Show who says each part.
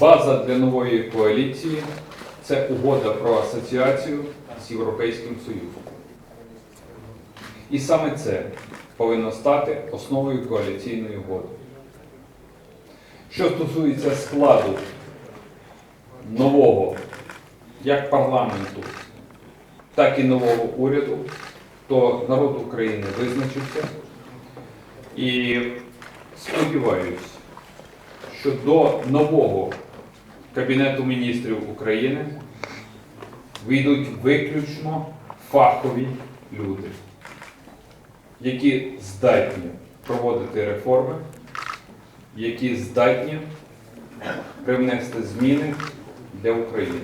Speaker 1: База для нової коаліції це угода про асоціацію з Європейським Союзом. І саме це повинно стати основою коаліційної угоди. Що стосується складу нового як парламенту, так і нового уряду, то народ України визначився. І сподіваюся, що до нового Кабінету міністрів України вийдуть виключно фахові люди, які здатні проводити реформи, які здатні привнести зміни для України.